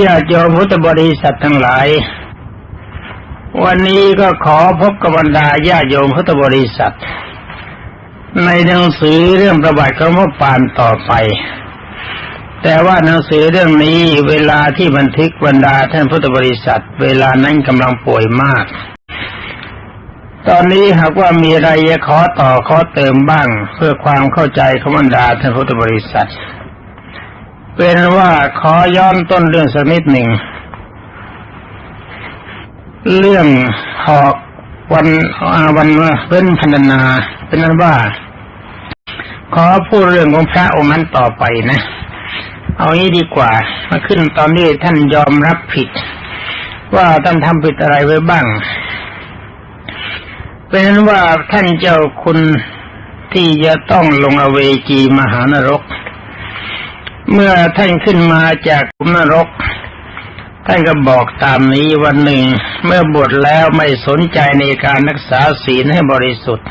ญาติโยมพุทธบริษัททั้งหลาย วันนี้ก็ขอพบกับบรรดาญาติโยมพุทธบริษัท ในหนังสือเรื่องประวัติของพระปานต่อไป แต่ว่าหนังสือเรื่องนี้เวลาที่บันทึกบรรดาท่านพุทธบริษัท เวลานั้นกำลังป่วยมาก ตอนนี้หากว่ามีอะไรจะขอต่อขอเติมบ้าง เพื่อความเข้าใจของบรรดาท่านพุทธบริษัท เป็นว่าขอย้อนต้นเรื่องสักนิดหนึ่ง เรื่องหอกวันอาวันเป็นพันนา เป็นนั้นว่า ขอพูดเรื่องของพระองค์นั้นต่อไปนะ เอางี้ดีกว่า มาขึ้นตอนนี้ท่านยอมรับผิด ว่าท่านทำผิดอะไรไว้บ้าง เป็นนั้นว่าท่านเจ้าคุณที่จะต้องลงอเวจีมหานรก เมื่อท่านขึ้นมาจากขุมนรก ท่านก็บอกตามนี้วันหนึ่ง เมื่อบวชแล้วไม่สนใจในการรักษาศีลให้บริสุทธิ์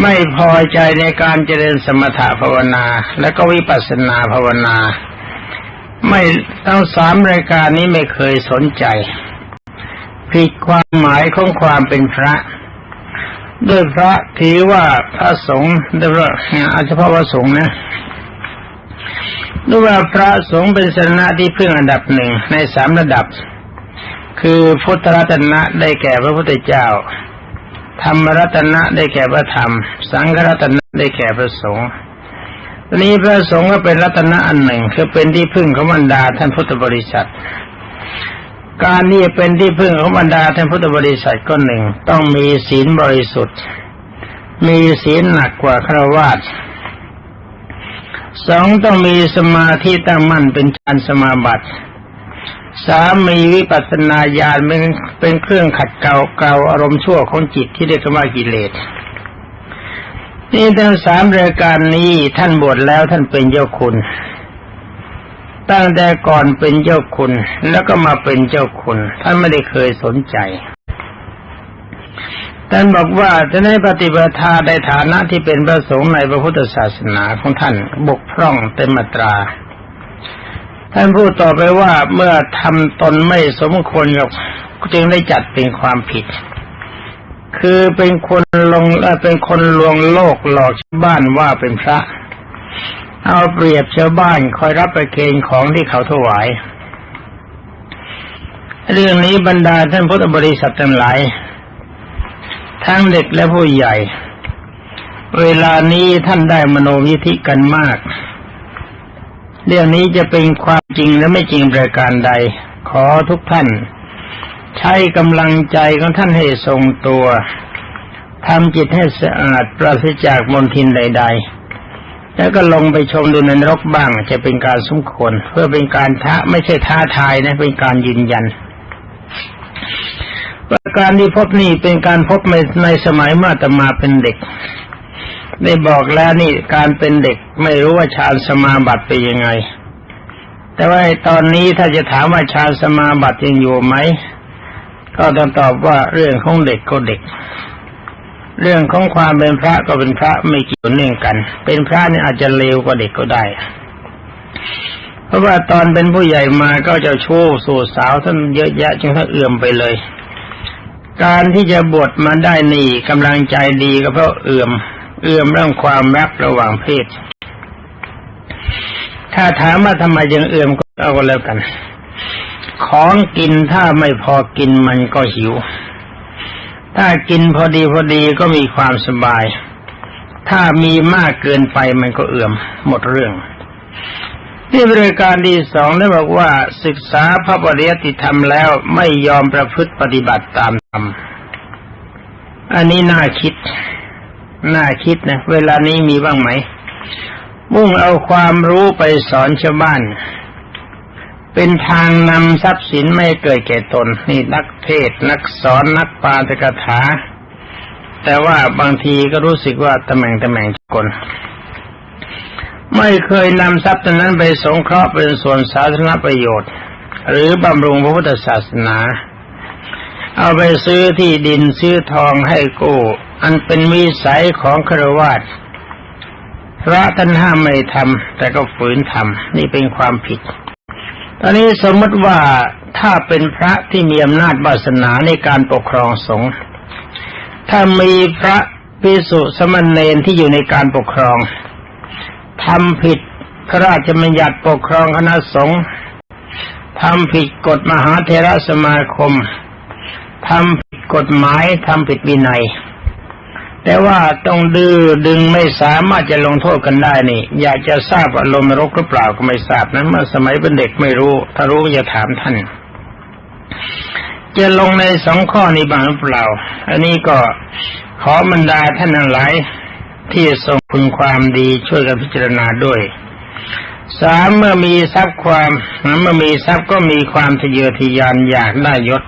ไม่พอใจในการเจริญสมถะภาวนา และก็วิปัสสนาภาวนา ไม่ทั้งสามรายการนี้ไม่เคยสนใจผิดความหมายของความเป็นพระด้วยพระถือว่าพระสงฆ์โดยว่าอาเฉพาะพระสงฆ์นะ ด้วยว่าพระสงฆ์เป็นสนะที่พึ่งอันดับหนึ่งในสามระดับ คือพุทธรัตนะได้แก่พระพุทธเจ้า ธรรมรัตนะได้แก่พระธรรม สังฆรัตนะได้แก่พระสงฆ์นี้พระสงฆ์ก็เป็นรัตนะอันหนึ่ง คือเป็นที่พึ่งของบรรดาท่านพุทธบริษัท การนี้เป็นที่พึ่งของบรรดาท่านพุทธบริษัทก็หนึ่ง ต้องมีศีลบริสุทธิ์ มีศีลหนักกว่าฆราวาส สองต้องมีสมาธิตั้งมั่นเป็นฌานสมาบัติสามมีวิปัสสนาญาณเป็นเป็นเครื่องขัดเกลาเกลาอารมณ์ชั่วของจิตที่เรียกว่ากิเลสนี่ทั้งสามรายการนี้ท่านบวชแล้วท่านเป็นเจ้าคุณ ตั้งแต่ก่อนเป็นเจ้าคุณแล้วก็มาเป็นเจ้าคุณ ท่านไม่ได้เคยสนใจ ท่านบอกว่าจะได้ปฏิบัติาในฐานะที่เป็นพระสงฆ์ในพระพุทธศาสนาของท่านบกพร่องเต็มมาตรา ท่านพูดต่อไปว่าเมื่อทำตนไม่สมควรกับจึงได้จัดเป็นความผิด คือเป็นคนลงเอ่อเป็นคนลวงโลกหลอกชาวบ้านว่าเป็นพระ เอาเปรียบชาวบ้านคอยรับประเคนของที่เขาถวาย เรื่องนี้บรรดาท่านพุทธบริษัททั้งหลาย ทั้งเด็กและผู้ใหญ่ เวลานี้ท่านได้มโนยิธิกันมาก เรื่องนี้จะเป็นความจริงและไม่จริงประการใด ขอทุกท่าน ใช้กำลังใจของท่านให้ทรงตัวทำจิตให้สะอาดปราศจากมลทินใด ๆ แล้วก็ลงไปชมดูในนรกบ้างจะเป็นการสมควรเพื่อเป็นการท้าไม่ใช่ท้าทายนะเป็นการยืนยัน ว่าการที่พบนี่เป็นการพบในในสมัยมาตมาเป็นเด็ก ได้บอกแล้วนี่การเป็นเด็กไม่รู้ว่าฌานสมาบัติเป็นยังไง แต่ว่าตอนนี้ถ้าจะถามว่าฌานสมาบัติยังอยู่ไหม ก็ต้องตอบว่าเรื่องของเด็กก็เด็ก เรื่องของความเป็นพระก็เป็นพระไม่เกี่ยวเนื่องกัน เป็นพระนี่อาจจะเลวกว่าเด็กก็ได้เพราะว่าตอนเป็นผู้ใหญ่มาก็จะโชว์สู่สาวท่านเยอะแยะจนท่านเอื่อมไปเลย การที่จะบวชมาได้นี่กำลังใจดีก็เพราะเอื่อม เอื่อมเรื่องความรักระหว่างเพศ ถ้าถามว่าทำไมยังเอื่อมก็เอาก็แล้วกัน ของกินถ้าไม่พอกินมันก็หิว ถ้ากินพอดีพอดีก็มีความสบาย ถ้ามีมากเกินไปมันก็เอื่อมหมดเรื่อง ที่บริการที่สองได้บอกว่าศึกษาพระปริยติธรรมแล้วไม่ยอมประพฤติปฏิบัติตามธรรม อันนี้น่าคิด น่าคิดนะ เวลานี้มีบ้างไหม มุ่งเอาความรู้ไปสอนชาวบ้าน เป็นทางนำทรัพย์สินไม่เกิดแก่ตน นี่นักเทศนักสอนนักปาฐกถา แต่ว่าบางทีก็รู้สึกว่าตะแหม่งตะแหม่งกล ไม่เคยนำทรัพย์นั้นไปสงเคราะห์เป็นส่วนสาธารณประโยชน์ หรือบำรุงพระพุทธศาสนา เอาไปซื้อที่ดินซื้อทองให้กู้อันเป็นวิสัยของครวาสพระท่านห้ามไม่ทำแต่ก็ฝืนทำนี่เป็นความผิด ตอนนี้สมมติว่าถ้าเป็นพระที่มีอำนาจวาสนาในการปกครองสงฆ์ถ้ามีพระภิกษุสมณเณรที่อยู่ในการปกครอง ทำผิดพระราชบัญญัติปกครองคณะสงฆ์ทำผิดกฎมหาเทรสมาคมทำผิดกฎหมายทำผิดวินัย แต่ว่าต้องดื้อดึงไม่สามารถจะลงโทษกันได้นี่ อยากจะทราบว่าลมนรกหรือเปล่าก็ไม่ทราบนะเมื่อสมัยเป็นเด็กไม่รู้ ถ้ารู้จะถามท่าน จะลงในสองข้อนี้บ้างหรือเปล่า อันนี้ก็ขอบรรดาท่านทั้งหลาย ที่ทรงคุณความดีช่วยกันพิจารณาด้วยสามเมื่อมีทรัพย์ความเมื่อมีทรัพย์ก็มีความทะเยอทะยานอยากได้ยศ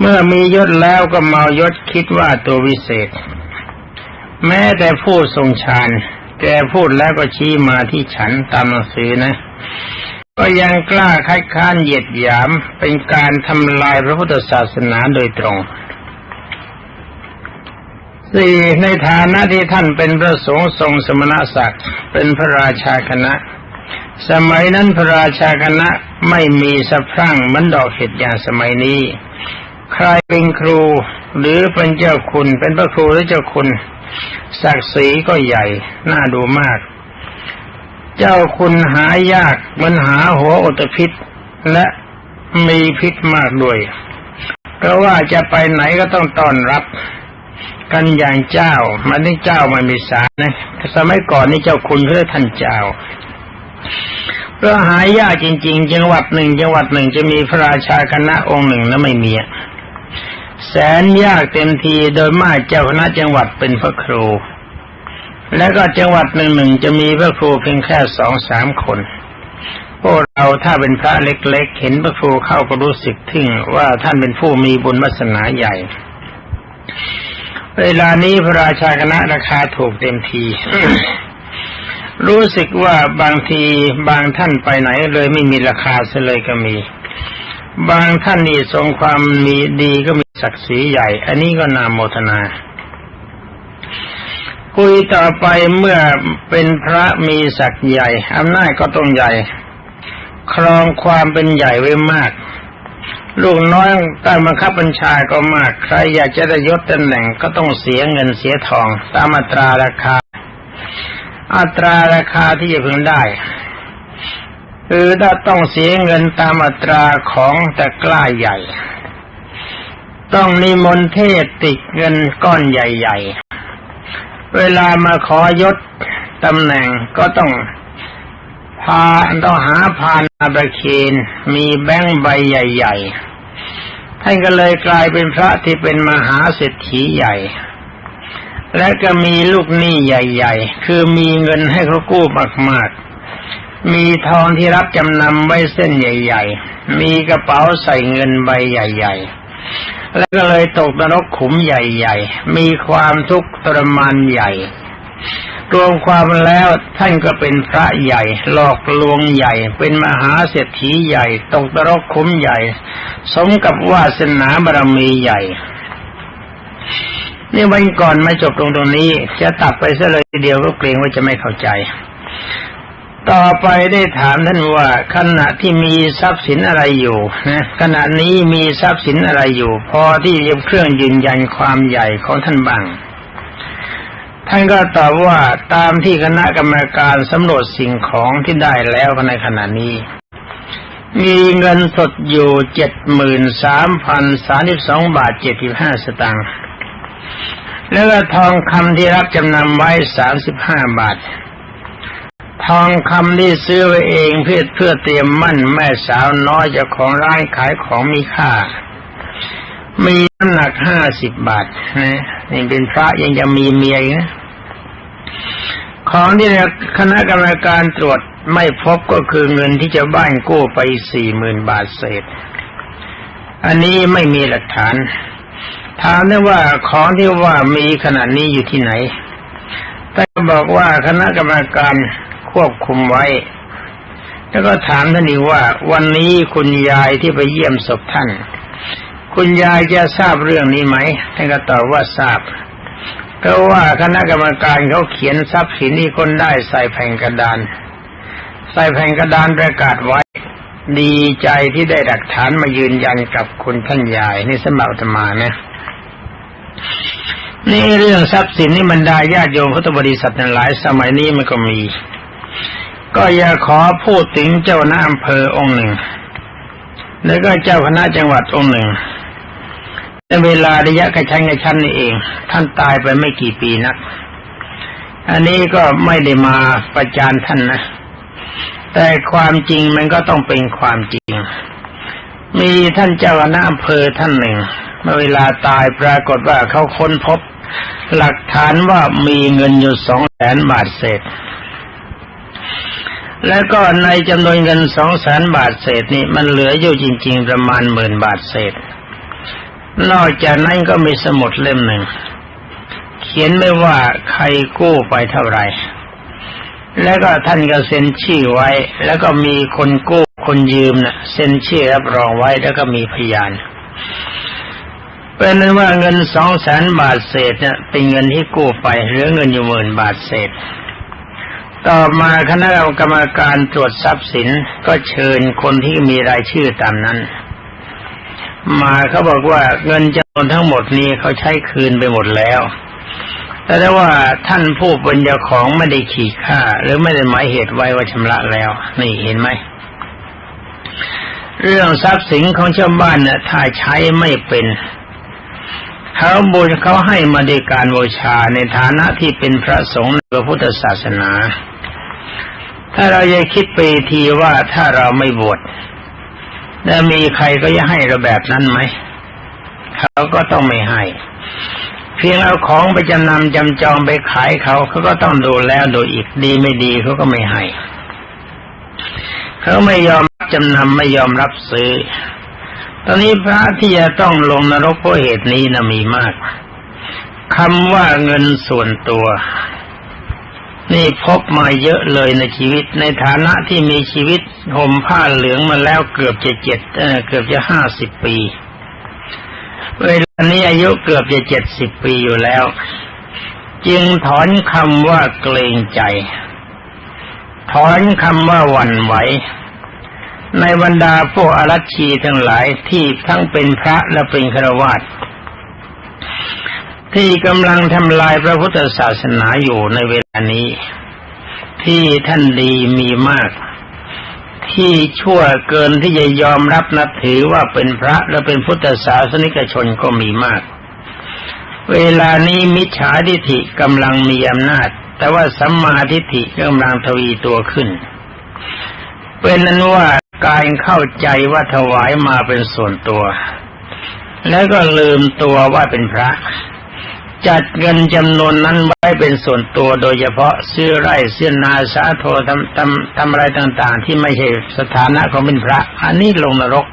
เมื่อมียศแล้วก็เมายศคิดว่าตัววิเศษ แม้แต่ผู้ทรงฌานแกพูดแล้วก็ชี้มาที่ฉันตามหนังสือนะ ก็ยังกล้าคัดค้านเหยียดหยามเป็นการทำลายพระพุทธศาสนาโดยตรง สี่ในฐานะที่ท่านเป็นพระสงฆ์ทรงสมณศักดิ์เป็นพระราชาคณะ สมัยนั้นพระราชาคณะไม่มีสะพรั่งมือนดอกเห็ดอย่างสมัยนี้ ใครเป็นครูหรือเป็นเจ้าคุณเป็นพระครูหรือเจ้าคุณ ศักดิ์ศรีก็ใหญ่น่าดูมาก เจ้าคุณหายากมือนหาหัวอตพิษและมีพิษมากด้วยเพราะว่าจะไปไหนก็ต้องต้อนรับ กันอย่างเจ้า มันนี่เจ้ามันมีสารนะสมัยก่อนนี่เจ้าคุณเขาเรียกท่านเจ้าเพราะหายากจริง ๆ จังหวัดหนึ่งจังหวัดหนึ่งจะมีพระราชาคณะองค์หนึ่งแล้วไม่มีแสนยากเต็มทีโดยมากเจ้าคณะจังหวัดเป็นพระครู แล้วก็จังหวัดหนึ่งหนึ่งจะมีพระครูเพียงแค่สองสามคนพวกเราถ้าเป็นพระเล็กๆ เห็นพระครูเข้าก็รู้สึกทึ่งว่าท่านเป็นผู้มีบุญวาสนาใหญ่ เวลานี้พระราชาคณะราคาถูกเต็มที รู้สึกว่าบางทีบางท่านไปไหนเลยไม่มีราคาเสเลยก็มี บางท่านนี่ทรงความมีดีก็มีศักดิ์ศรีใหญ่ อันนี้ก็นามโมทนา คุยต่อไปเมื่อเป็นพระมีศักดิ์ใหญ่อำนาจก็ต้องใหญ่ ครองความเป็นใหญ่ไว้มาก ลูกน้อยการบังคับบัญชาก็มาก ใครอยากจะได้ยศตำแหน่งก็ต้องเสียเงินเสียทอง ตามอัตราราคา อัตราราคาที่จะพึงได้คือถ้าต้องเสียเงินตามอัตราของแต่กล้าใหญ่ ต้องนิมนต์เทศติดเงินก้อนใหญ่ ๆ เวลามาขอยศตำแหน่งก็ต้อง พาต้องหาพานอาบเคนมีแบงค์ใบใหญ่ ๆ ท่านก็เลยกลายเป็นพระที่เป็นมหาเศรษฐีใหญ่ และก็มีลูกหนี้ใหญ่ ๆ คือมีเงินให้เขากู้มากๆ มีทองที่รับจำนำไว้เส้นใหญ่ ๆ มีกระเป๋าใส่เงินใบใหญ่ ๆ แล้วก็เลยตกนรกขุมใหญ่ ๆ มีความทุกข์ทรมานใหญ่ รวมความแล้วท่านก็เป็นพระใหญ่ หลอกลวงใหญ่ เป็นมหาเศรษฐีใหญ่ตกนรกขุมใหญ่ สมกับวาสนาบารมีใหญ่นี่วันก่อนมาจบตรงตรงนี้ จะตัดไปซะเลยทีเดียวก็เกรงว่าจะไม่เข้าใจ ต่อไปได้ถามท่านว่าขณะที่มีทรัพย์สินอะไรอยู่นะขณะนี้มีทรัพย์สินอะไรอยู่ พอที่จะเครื่องยืนยันความใหญ่ของท่านบ้าง ท่านก็ตอบว่าตามที่คณะกรรมการสำรวจสิ่งของที่ได้แล้วในขณะนี้ มีเงินสดอยู่เจ็ดหมื่นสามพันสามสิบสองบาทเจ็ดสิบห้าสตางค์แล้วก็ทองคำที่รับจำนำไว้สามสิบห้าบาท ทองคำที่ซื้อไว้เองเพื่อเพื่อเตรียมมั่นแม่สาวน้อยจ้าของร้านขายของมีค่า มีน้ำหนักห้าสิบบาทนะนี่เป็นพระยังจะมีเมียอีกนะ ของที่คณะกรรมการตรวจไม่พบก็คือเงินที่จะบ้านกู้ไปสี่หมื่นบาทเศษ อันนี้ไม่มีหลักฐานถามได้ว่าของที่ว่ามีขนาดนี้อยู่ที่ไหนแต่บอกว่าคณะกรรมการควบคุมไว้ แล้วก็ถามท่านอีกว่า วันนี้คุณยายที่ไปเยี่ยมศพท่าน คุณยายจะทราบเรื่องนี้ไหมท่านก็ตอบว่าทราบ เพราะว่าคณะกรรมการเขาเขียนทรัพย์สินที่คนได้ใส่แผ่นกระดาน ใส่แผ่นกระดานประกาศไว้ ดีใจที่ได้หลักฐานมายืนยันกับคุณท่านยายนี่สมบัติมานะนี่เรื่องทรัพย์สินนี่บรรดาญาติโยมพุทธบริษัททั้งหลายสมัยนี้มันก็มี ก็อย่าขอพูดถึงเจ้าหน้าอำเภอองค์หนึ่ง แล้วก็เจ้าคณะจังหวัดองค์หนึ่ง ในเวลาระยะกระชั้นกระชั้นนี่เอง ท่านตายไปไม่กี่ปีนัก อันนี้ก็ไม่ได้มาประจานท่านนะ แต่ความจริงมันก็ต้องเป็นความจริง มีท่านเจ้าคณะอำเภอท่านหนึ่ง เมื่อเวลาตายปรากฏว่าเขาค้นพบ หลักฐานว่ามีเงินอยู่สองแสนบาทเศษแล้วก็ในจำนวนเงินสองแสนบาทเศษนี่มันเหลืออยู่จริง ๆ ประมาณหมื่นบาทเศษ นอกจากนั้นก็มีสมุดเล่มหนึ่ง เขียนไว้ว่าใครกู้ไปเท่าไหร่ แล้วก็ท่านก็เซ็นชื่อไว้ แล้วก็มีคนกู้คนยืมนะ่ะเซ็นชื่อรับรองไว้แล้วก็มีพยานเป็นนั้นว่าเงินสองแสนบาทเศษเนี่ยเป็นเงินที่กู้ไปเหลือเงินอยู่หมื่นบาทเศษ ต่อมาคณะกรรมการตรวจทรัพย์สินก็เชิญคนที่มีรายชื่อตามนั้น มาเขาบอกว่าเงินจำนวนทั้งหมดนี้เขาใช้คืนไปหมดแล้ว แต่ได้ว่าท่านผู้เป็นเจ้าของไม่ได้ขีดค่า หรือไม่ได้หมายเหตุไว้ว่าชำระแล้ว นี่เห็นไหม เรื่องทรัพย์สินของชาวบ้านเนี่ยถ้าใช้ไม่เป็นเขาบูชเขาให้มาด้วยการบูชาในฐานะที่เป็นพระสงฆ์ในพระพุทธศาสนา ถ้าเราจะคิดไปทีว่าถ้าเราไม่บวช แล้วมีใครก็จะให้เราแบบนั้นไหมเขาก็ต้องไม่ให้ เพียงเอาของไปจำนำจำจองไปขายเขาเขาก็ต้องดูแล้วดูอีกดีไม่ดีเขาก็ไม่ให้เขาไม่ยอมจำนำไม่ยอมรับซื้อ ตอนนี้พระที่จะต้องลงนรกเพราะเหตุนี้นะมีมากคำว่าเงินส่วนตัว นี่พบมาเยอะเลยในชีวิต ในฐานะที่มีชีวิตห่มผ้าเหลืองมาแล้วเกือบจะเจ็ดเเกือบจะห้าสิบปีเวลานี้อายุเกือบจะเจ็ดสิบปีอยู่แล้ว จึงถอนคำว่าเกรงใจ ถอนคำว่าหวั่นไหวในบรรดาพวกอรัชชีทั้งหลายที่ทั้งเป็นพระและเป็นฆราวาส ที่กำลังทำลายพระพุทธศาสนาอยู่ในเวลานี้ ที่ท่านดีมีมาก ที่ชั่วเกินที่จะยอมรับนับถือว่าเป็นพระและเป็นพุทธศาสนิกชนก็มีมาก เวลานี้มิจฉาทิฐิกำลังมีอำนาจ แต่ว่าสัมมาทิฏฐิกำลังทวีตัวขึ้น เป็นนั้นว่าการเข้าใจว่าถวายมาเป็นส่วนตัว แล้วก็ลืมตัวว่าเป็นพระ จัดเงินจำนวนนั้นไว้เป็นส่วนตัวโดยเฉพาะซื้อไร่ซื้อนาสาโททำทำทำอะไรต่างๆ ที่ไม่ใช่สถานะของเป็นพระ อันนี้ลงนรก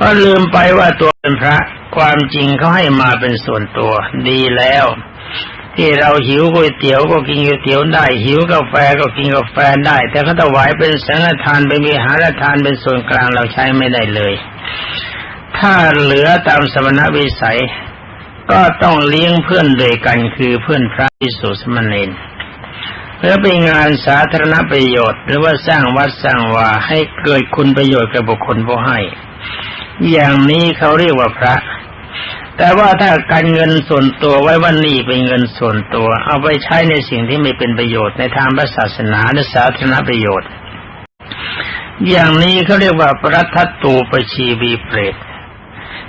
ก็ลืมไปว่าตัวเป็นพระ ความจริงเขาให้มาเป็นส่วนตัว ดีแล้ว ที่เราหิวก๋วยเตี๋ยวก็กินก๋วยเตี๋ยวได้ หิวกาแฟก็กินกาแฟได้ แต่เขาถวายเป็นสังฆทานเป็นวิหารทานเป็นส่วนกลางเราใช้ไม่ได้เลย ถ้าเหลือตามสมณวิสัย ก็ต้องเลี้ยงเพื่อนด้วยกันคือเพื่อนพระพิสุสมณเณรเพื่อเป็นงานสาธารณประโยชน์ หรือว่าสร้างวัดสร้างวาให้เกิดคุณประโยชน์กับบุคคลผู้ให้ อย่างนี้เขาเรียกว่าพระ แต่ว่าถ้าการเงินส่วนตัวไว้ว่านี่เป็นเงินส่วนตัว เอาไปใช้ในสิ่งที่ไม่เป็นประโยชน์ในทางพระศาสนาและสาธารณประโยชน์ อย่างนี้เขาเรียกว่าประทัตตูปชีวีเปรต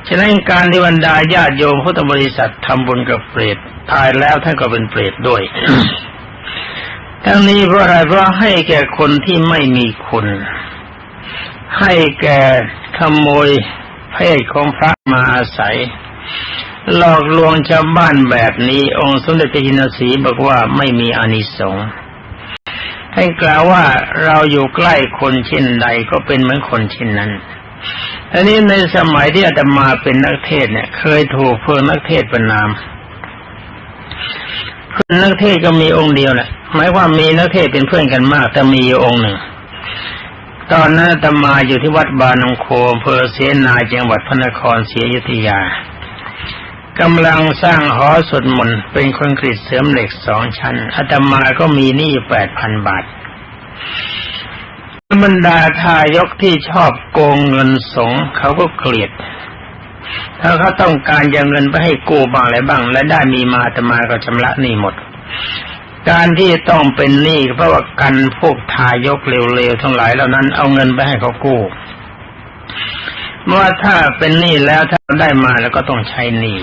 ฉะนั้นการที่บรรดาญาติโยมพุทธบริษัททำบุญกับเปรตตายแล้วท่านก็เป็นเปรตด้วย ทั้งนี้เพราะอะไรเพราะให้แก่คนที่ไม่มีคุณ ให้แก่ขโมยเพศของพระมาอาศัย หลอกลวงชาวบ้านแบบนี้ องค์สมเด็จพระจินสีบอกว่าไม่มีอานิสงส์ให้กล่าวว่าเราอยู่ใกล้คนเช่นใดก็เป็นเหมือนคนเช่นนั้น อันนี้ในสมัยที่อาตมาเป็นนักเทศเนี่ย เคยถูกเพื่อนนักเทศประนามเพื่อนนักเทศก็มีองค์เดียวแหละหมายว่ามีนักเทศเป็นเพื่อนกันมาก แต่มีอยู่องค์หนึ่ง ตอนนั้นอาตมาอยู่ที่วัดบานองโคอำเภอเสนาจังหวัดพระนครศรีอยุธยากำลังสร้างหอสวดมนต์เป็นคอนกรีตเสริมเหล็กสองชั้นอาตมาก็มีหนี้แปดพันบาท บรรดาทายกที่ชอบโกงเงินสงเขาก็เกลียด ถ้าเขาต้องการจะเงินไปให้กู้บ้างอะไรบ้าง และได้มีมาแต่มาก็ชำระหนี้หมด การที่ต้องเป็นหนี้เพราะว่ากันพวกทายกเร็วๆทั้งหลายเหล่านั้นเอาเงินไปให้เขากู้เมื่อถ้าเป็นหนี้แล้วถ้าได้มาแล้วก็ต้องใช้หนี้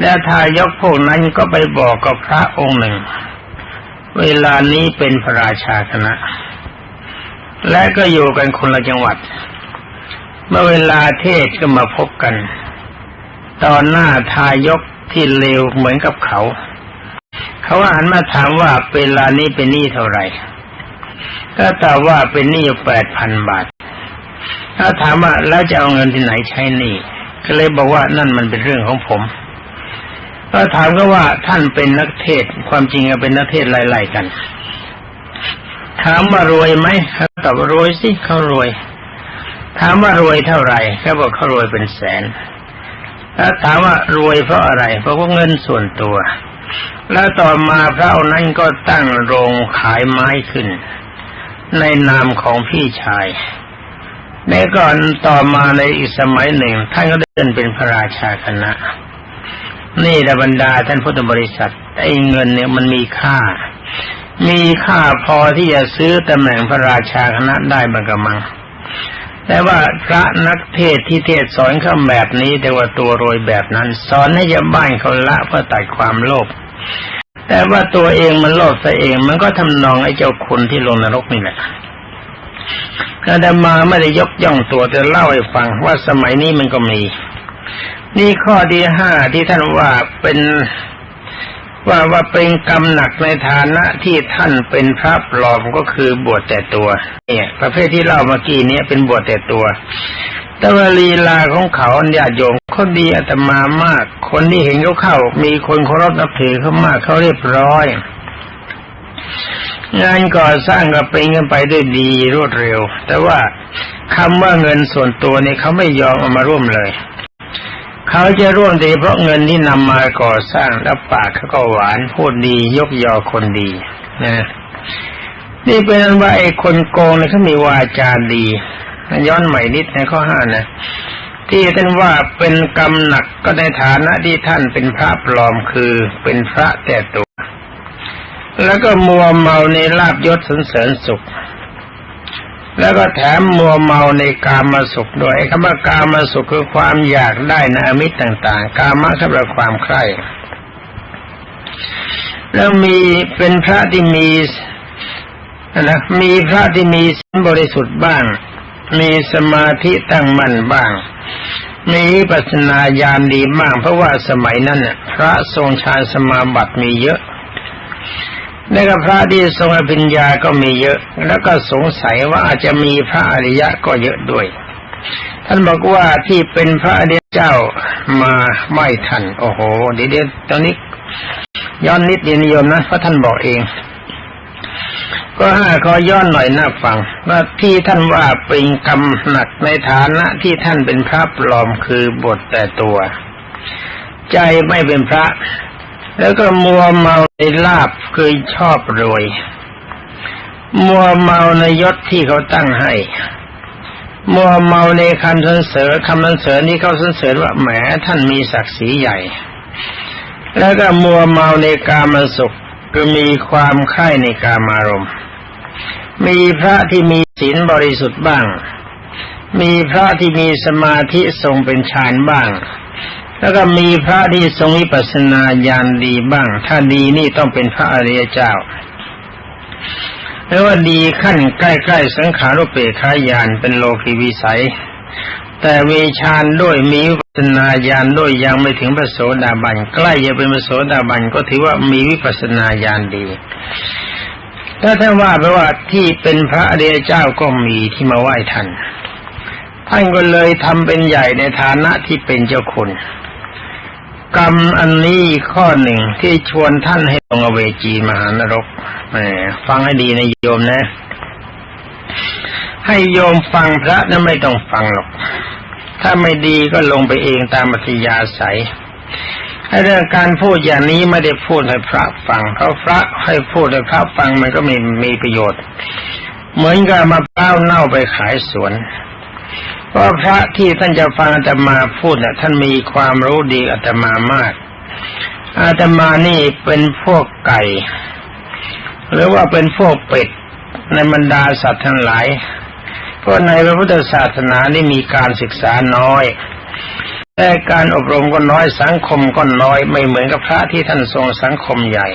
แล้วทายกพวกนั้นก็ไปบอกกับพระองค์หนึ่ง เวลานี้เป็นพระราชาคณะ และก็อยู่กันคนละจังหวัด เมื่อเวลาเทศก็มาพบกัน ตอนหน้าทายกที่เลวเหมือนกับเขา เขาหันมาถามว่าเวลานี้เป็นหนี้เท่าไหร่ ก็ตอบว่าเป็นหนี้แปดพันบาทถ้าถามว่าแล้วจะเอาเงินที่ไหนใช้หนี้ก็เลยบอกว่านั่นมันเป็นเรื่องของผมก็ถามก็ว่าท่านเป็นนักเทศความจริงเป็นนักเทศไล่ๆกัน ถามว่ารวยไหม เขาตอบว่ารวยสิเขารวย ถามว่ารวยเท่าไหร่เขาบอกเขารวยเป็นแสน แล้วถามว่ารวยเพราะอะไร เพราะว่าเงินส่วนตัว แล้วต่อมาพระอนั้นก็ตั้งโรงขายไม้ขึ้น ในนามของพี่ชายในก่อนต่อมาในอีกสมัยหนึ่ง ท่านก็เดินเป็นพระราชาคณะ นี่ระบรรดาท่านพุทธบริษัทไอ้เงินเนี่ยมันมีค่า มีค่าพอที่จะซื้อตำแหน่งพระราชาคณะได้บางกะมัง แต่ว่าพระนักเทศที่เทศสอนเขาแบบนี้แต่ว่าตัวโรยแบบนั้น สอนให้ชาวบ้านเขาละเพื่อตัดความโลภแต่ว่าตัวเองมันโลภซะเองมันก็ทำนองไอ้เจ้าคุณที่ลงนรกนี่แหละอาดามาไม่ได้ยกย่องตัวแต่เล่าให้ฟังว่าสมัยนี้มันก็มี นี่ข้อที่ห้าที่ท่านว่าเป็น ว่าว่าเป็นกรรมหนักในฐานะที่ท่านเป็นพระปลอมก็คือบวชแต่ตัว เนี่ย ประเภทที่เล่าเมื่อกี้นี้เป็นบวชแต่ตัว แต่ว่าลีลาของเขาญาติโยมคนดีอาตมามาก คนที่เห็นเขาเข้า มีคนเคารพนับถือเขามากเขาเรียบร้อย งานก่อสร้างก็เป็นกันไปด้วยดีรวดเร็ว แต่ว่าคำว่าเงินส่วนตัวเนี่ยเขาไม่ยอมเอามาร่วมเลย เขาจะร่วมดีเพราะเงินที่นำมาก่อสร้างแล้วปากเขาก็หวานพูดดียกยอคนดีนะนี่เป็นอันว่าไอ้คนโกงเนี่ยเขามีวาจาดีย้อนใหม่นิดในข้อห้านะที่ท่านว่าเป็นกรรมหนักก็ในฐานะที่ท่านเป็นพระปลอมคือเป็นพระแต่ตัว แล้วก็มัวเมาในลาบยศสนเสริญสุข แล้วก็แถมมัวเมาในกามาสุขด้วยคำว่ากามาสุขคือความอยากได้ในอมิตรต่าง ๆ กามะสำหรับความใคร่แล้วมีเป็นพระที่มีนะมีพระที่มีศีลบริสุทธิ์บ้าง มีสมาธิตั้งมั่นบ้าง มีปัสนาญาณดีบ้างเพราะว่าสมัยนั้นพระทรงฌานสมาบัติมีเยอะ แล้วก็พระที่ทรงอภิญญาก็มีเยอะ แล้วก็สงสัยว่าอาจจะมีพระอริยะก็เยอะด้วย ท่านบอกว่าที่เป็นพระอริยเจ้ามาไม่ทัน โอ้โหเดี๋ยวตอนนี้ย้อนนิดเดียวนิยมนะเพราะท่านบอกเอง ก็ห้าขอย้อนหน่อยหน้าฟัง ว่าที่ท่านว่าเป็นกรรมหนักในฐานะที่ท่านเป็นพระปลอมคือบทแต่ตัว ใจไม่เป็นพระ แล้วก็มัวเมาในลาบคือชอบรวย มัวเมาในยศที่เขาตั้งให้ มัวเมาในคำสรรเสริญคำสรรเสริญนี้เขาสรรเสริญว่าแหมท่านมีศักดิ์ศรีใหญ่ แล้วก็มัวเมาในกามสุขคือมีความใคร่ในกามารมณ์ มีพระที่มีศีลบริสุทธิ์บ้าง มีพระที่มีสมาธิทรงเป็นฌานบ้าง แล้วก็มีพระที่ทรงวิปัสนาญาณดีบ้าง ถ้าดีนี่ต้องเป็นพระอริยเจ้าแล้วว่าดีขั้นใกล้ๆสังขารุปเปขายานเป็นโลกีวิสัย แต่มีฌานด้วยมีวิปัสนาญาณด้วยยังไม่ถึงพระโสดาบันใกล้จะเป็นพระโสดาบันก็ถือว่ามีวิปัสนาญาณดีถ้าท่านว่าไปว่าที่เป็นพระอริยเจ้าก็มีที่มาไหว้ท่านท่านก็เลยทำเป็นใหญ่ในฐานะที่เป็นเจ้าคุณ กรรมอันนี้ข้อหนึ่งที่ชวนท่านให้ลงอเวจีมหานรกฟังให้ดีนะโยมนะ ให้โยมฟังพระนั้นไม่ต้องฟังหรอก ถ้าไม่ดีก็ลงไปเองตามอัธยาศัยให้เรื่องการพูดอย่างนี้ไม่ได้พูดให้พระฟังเพราะพระให้พูดให้พระฟังมันก็ไม่มีประโยชน์ เหมือนกับมะพร้าวเน่าไปขายสวน เพราพระที่ท่านจะฟังอาตมาพูดน่ะ ท่านมีความรู้ดีอาตมามาก อาตมานี่เป็นพวกไก่ หรือว่าเป็นพวกเป็ดในบรรดาสัตว์ทั้งหลายเพราะในพระพุทธศาสนานี่มีการศึกษาน้อยแต่การอบรมก็น้อยสังคมก็น้อยไม่เหมือนกับพระที่ท่านทรงสังคมใหญ่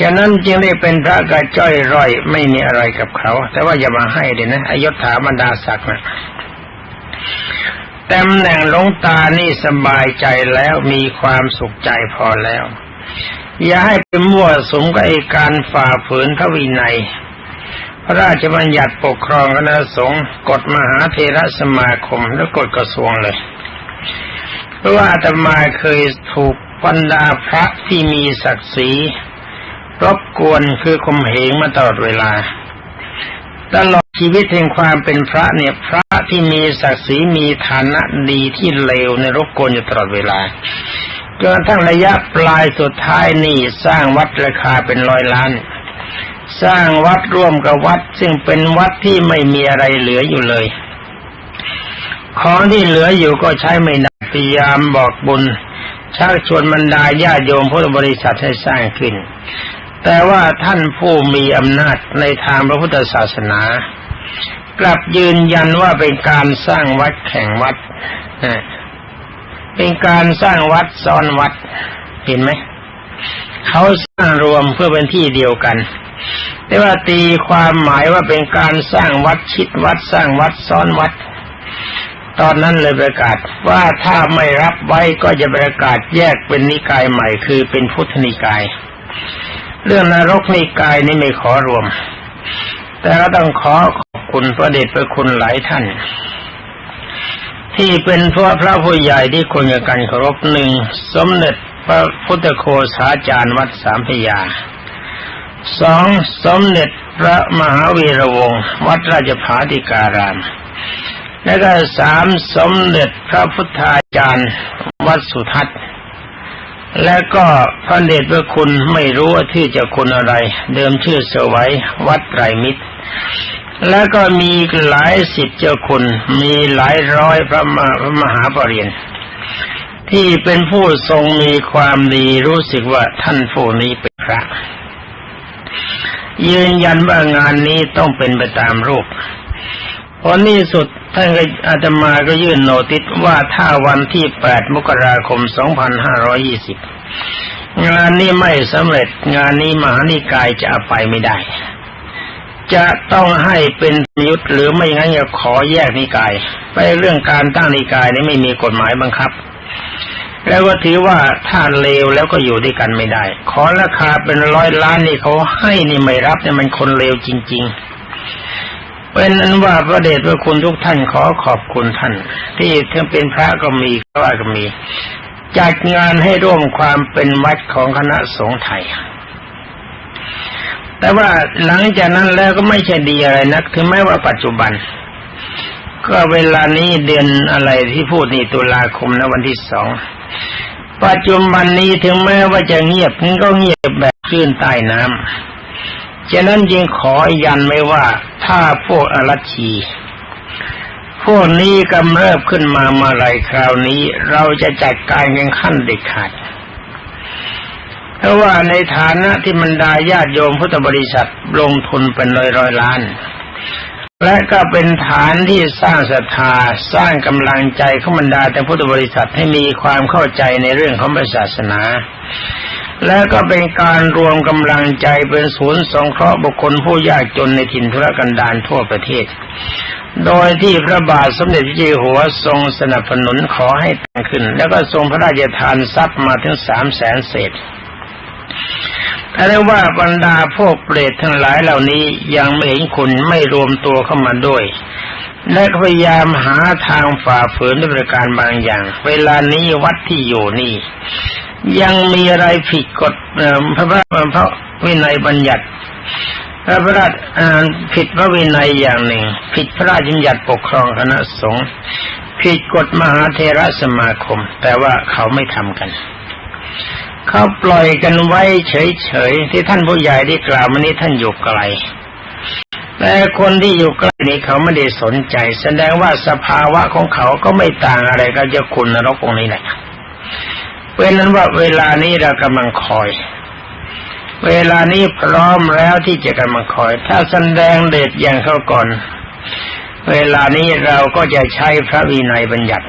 ฉะนั้นจึงได้เป็นพระกระจ้อยร่อยไม่มีอะไรกับเขา แต่ว่าอย่ามาให้เลยนะอายศถาบรรดาศักดิ์นะ ตำแหน่งหลวงตานี่สบายใจแล้วมีความสุขใจพอแล้ว อย่าให้เป็นมั่วสมกับไอการฝ่าฝืนพระวินัย พระราชบัญญัติปกครองคณะสงฆ์กฎมหาเทรสมาคมและกฎกระทรวงเลยเพราะว่าอาตมาเคยถูกบรรดาพระที่มีศักดิ์ศรีรบกวนคือข่มเหงมาตลอดเวลาตลอดชีวิตแห่งความเป็นพระเนี่ยพระ ที่มีศักดิ์ศรีมีฐานะดีที่เลวในรบกวนอยู่ตลอดเวลาจนกระทั่งระยะปลายสุดท้ายนี่สร้างวัดราคาเป็นร้อยล้าน สร้างวัดร่วมกับวัด ซึ่งเป็นวัดที่ไม่มีอะไรเหลืออยู่เลย ของที่เหลืออยู่ก็ใช้ไม่ได้พยายามบอกบุญชักชวนบรรดาญาโยมพุทธบริษัทให้สร้างขึ้น แต่ว่าท่านผู้มีอำนาจในทางพระพุทธศาสนา กลับยืนยันว่าเป็นการสร้างวัดแข่งวัดเป็นการสร้างวัดซ้อนวัด เห็นไหมเขาสร้างรวมเพื่อเป็นที่เดียวกันแต่ว่าตีความหมายว่าเป็นการสร้างวัดชิดวัดสร้างวัดซ้อนวัด ตอนนั้นเลยประกาศว่าถ้าไม่รับไว้ก็จะประกาศแยกเป็นนิกายใหม่ คือเป็นพุทธนิกาย เรื่องนรกนิกายนี่ไม่ขอรวม แต่ก็ต้องขอขอบ คุณพระเดชพระคุณหลายท่าน ที่เป็นพระพระผู้ใหญ่ที่ควรกับการเคารพหนึ่งสมเด็จพระพุทธโฆษาจารย์วัดสามพยาสองสมเด็จพระมหาวีระวงศ์วัดราชภาติการาม และก็สามสมเด็จพระพุทธาจารย์วัดสุทัศน์ และก็พระเดชพระคุณไม่รู้ว่าที่จะคุณอะไร เดิมชื่อเสวยวัดไตรมิตร แล้วก็มีหลายสิบเจ้าคุณ มีหลายร้อยพระมหาพระมหาปรริญญาที่เป็นผู้ทรงมีความดีรู้สึกว่าท่านผู้นี้เป็นพระ ยืนยันว่างานนี้ต้องเป็นไปตามรูปผลที่สุดท่านอาตมาก็ยื่นโนติสว่าถ้าวันที่8มกราคม2520งานนี้ไม่สำเร็จงานนี้มหานิกายจะไปไม่ได้ จะต้องให้เป็นยุทธหรือไม่งั้นจะขอแยกนิกายไปเรื่องการตั้งนิกายนี้ไม่มีกฎหมายบังคับ แล้วก็ถือว่าถ้าเลวแล้วก็อยู่ด้วยกันไม่ได้ ขอราคาเป็นร้อยล้านนี่เขาให้นี่ไม่รับเนี่ยมันคนเลวจริง ๆ เป็นนั้นว่าพระเดชพระคุณทุกท่านขอขอบคุณท่าน ที่ทั้งเป็นพระก็มีก็ว่าก็มีจัดงานให้ร่วมความเป็นวัดของคณะสงฆ์ไทย แต่ว่าหลังจากนั้นแล้วก็ไม่ใช่ดีอะไรนัก ถึงแม้ว่าปัจจุบัน ก็เวลานี้เดือนอะไรที่พูดนี่ตุลาคมนะวันที่สองปัจจุบันนี้ถึงแม้ว่าจะเงียบก็เงียบแบบคลื่นใต้น้ำฉะนั้นจึงขอยันไว้ว่าถ้าพวกอรัชีพวกนี้กำเริบขึ้นมาเมื่อไรคราวนี้ เราจะจัดการยังขั้นเด็ดขาด ราะว่าในฐานะที่มันดาญาติโยมพุทธบริษัทลงทุนเป็นร้อยร้อยล้าน และก็เป็นฐานที่สร้างศรัทธาสร้างกำลังใจของบรรดาแต่พุทธบริษัทให้มีความเข้าใจในเรื่องของศาสนา และก็เป็นการรวมกำลังใจเป็นศูนย์สงเคราะห์บุคคลผู้ยากจนในถิ่นทุรกันดารทั่วประเทศ โดยที่พระบาทสมเด็จพระเจ้าอยู่หัวทรงสนับสนุนขอให้ตั้งขึ้น แล้วก็ทรงพระราชทานทรัพย์มาถึงสามแสนเศษ ถ้าเรียกว่าบรรดาพวกเปรตทั้งหลายเหล่านี้ยังไม่เห็นคุณไม่รวมตัวเข้ามาด้วย และพยายามหาทางฝ่าฝืนด้วยประการบางอย่าง เวลานี้วัดที่อยู่นี่ ยังมีอะไรผิดกฎพระพระพระวินัยบัญญัติพระพระราชผิดพระวินัยอย่างหนึ่ง ผิดพระราชบัญญัติปกครองคณะสงฆ์ผิดกฎมหาเทระสมาคม แต่ว่าเขาไม่ทำกัน เขาปล่อยกันไว้เฉยๆที่ท่านผู้ใหญ่ได้กล่าวมานี้ท่านอยู่ไกลในแต่คนที่อยู่ใกล้นี้เขาไม่ได้สนใจ แสดงว่าสภาวะของเขาก็ไม่ต่างอะไรกับเจ้าคุณนรกองค์นี้แหละเป็นนั้นว่าเวลานี้เรากำลังคอย เวลานี้พร้อมแล้วที่จะกำลังคอย ถ้าแสดงเดชอย่างเขาก่อน เวลานี้เราก็จะใช้พระวินัยบัญญัติ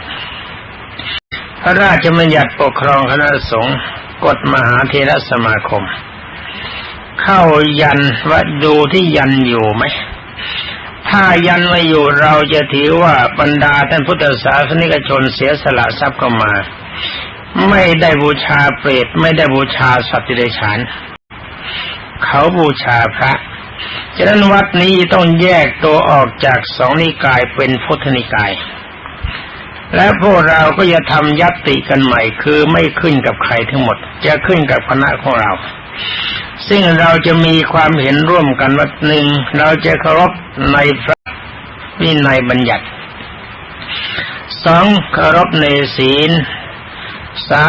พระราชบัญญัติปกครองคณะสงฆ์ กฎมหาเทรสมาคม เข้ายันว่าดูที่ยันอยู่ไหมถ้ายันไม่อยู่เราจะถือว่าบรรดาท่านพุทธศาสนิกชนเสียสละทรัพย์เข้ามา ไม่ได้บูชาเปรตไม่ได้บูชาสัตว์เดรัจฉานเขาบูชาพระฉะนั้นวัดนี้ต้องแยกตัวออกจากสองนิกายเป็นพุทธนิกาย และพวกเราก็จะทำยัตติกันใหม่ คือไม่ขึ้นกับใครทั้งหมด จะขึ้นกับคณะของเรา ซึ่งเราจะมีความเห็นร่วมกันว่าหนึ่งเราจะเคารพในพระวินัยบัญญัติสองเคารพในศีลสา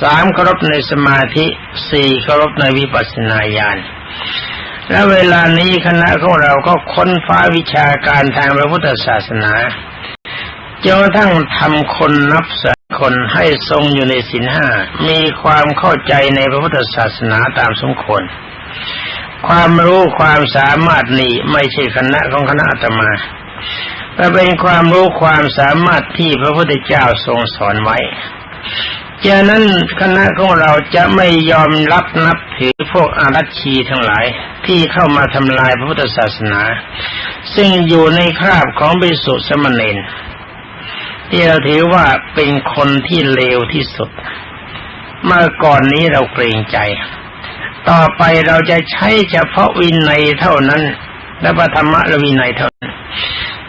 สามเคารพในสมาธิสี่เคารพในวิปัสสนาญาณและเวลานี้คณะของเราก็ค้นฟ้าวิชาการทางพระพุทธศาสนา จนกระทั่งทำคนนับแสนคนให้ทรงอยู่ในศีลห้ามีความเข้าใจในพระพุทธศาสนาตามสมควรความรู้ความสามารถนี้ไม่ใช่คณะของคณะอาตมาแต่เป็นความรู้ความสามารถที่พระพุทธเจ้าทรงสอนไว้ฉะนั้นคณะของเราจะไม่ยอมรับนับถือพวกอารัชชีทั้งหลายที่เข้ามาทำลายพระพุทธศาสนา ซึ่งอยู่ในคราบของบิสุสมณเณร ที่เราถือว่าเป็นคนที่เลวที่สุด เมื่อก่อนนี้เราเกรงใจ ต่อไปเราจะใช้เฉพาะวินัยเท่านั้น และพระธรรมะและวินัยเท่านั้น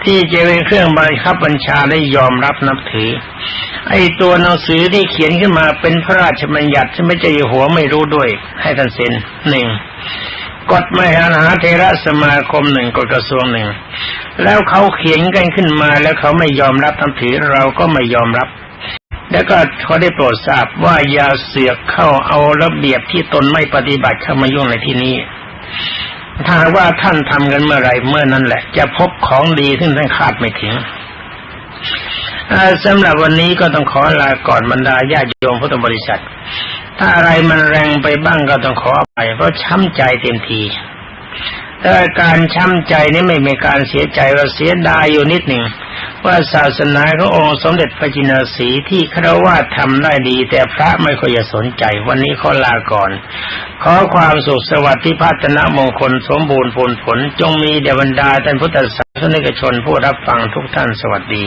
ที่จะเป็นเครื่องบังคับบัญชาได้ยอมรับนับถือ ไอ้ตัวหนังสือที่เขียนขึ้นมาเป็นพระราชบัญญัติที่ไม่ใจหัวไม่รู้ด้วย ให้ท่านเซ็นหนึ่งกฎมหาเทระสมาคมหนึ่งกฎกระทรวงหนึ่ง แล้วเขาเขียนกันขึ้นมาแล้วเขาไม่ยอมรับนับถือเราก็ไม่ยอมรับ แล้วก็เขาได้โปรดทราบว่าอย่าเสือกเข้าเอาระเบียบที่ตนไม่ปฏิบัติเข้ามายุ่งในที่นี้ ถ้าว่าท่านทำกันเมื่อไรเมื่อนั้นแหละ จะพบของดีซึ่งท่านคาดไม่ถึงสำหรับวันนี้ก็ต้องขอลาก่อนบรรดาญาติโยมพุทธบริษัท ถ้าอะไรมันแรงไปบ้างก็ต้องขอไปเพราะช้ำใจเต็มที แต่การช้ำใจนี้ไม่เป็นการเสียใจเราเสียดายอยู่นิดหนึ่งว่าศาสนาขององค์สมเด็จพระจินสีที่ครวาทำได้ดี แต่พระไม่ค่อยจะสนใจ วันนี้ขอลาก่อน ขอความสุขสวัสดิ์ที่พัฒนามงคลสมบูรณ์ผลผล จงมีเดวันดาท่านพุทธศาสนิกชนผู้รับฟังทุกท่านสวัสดี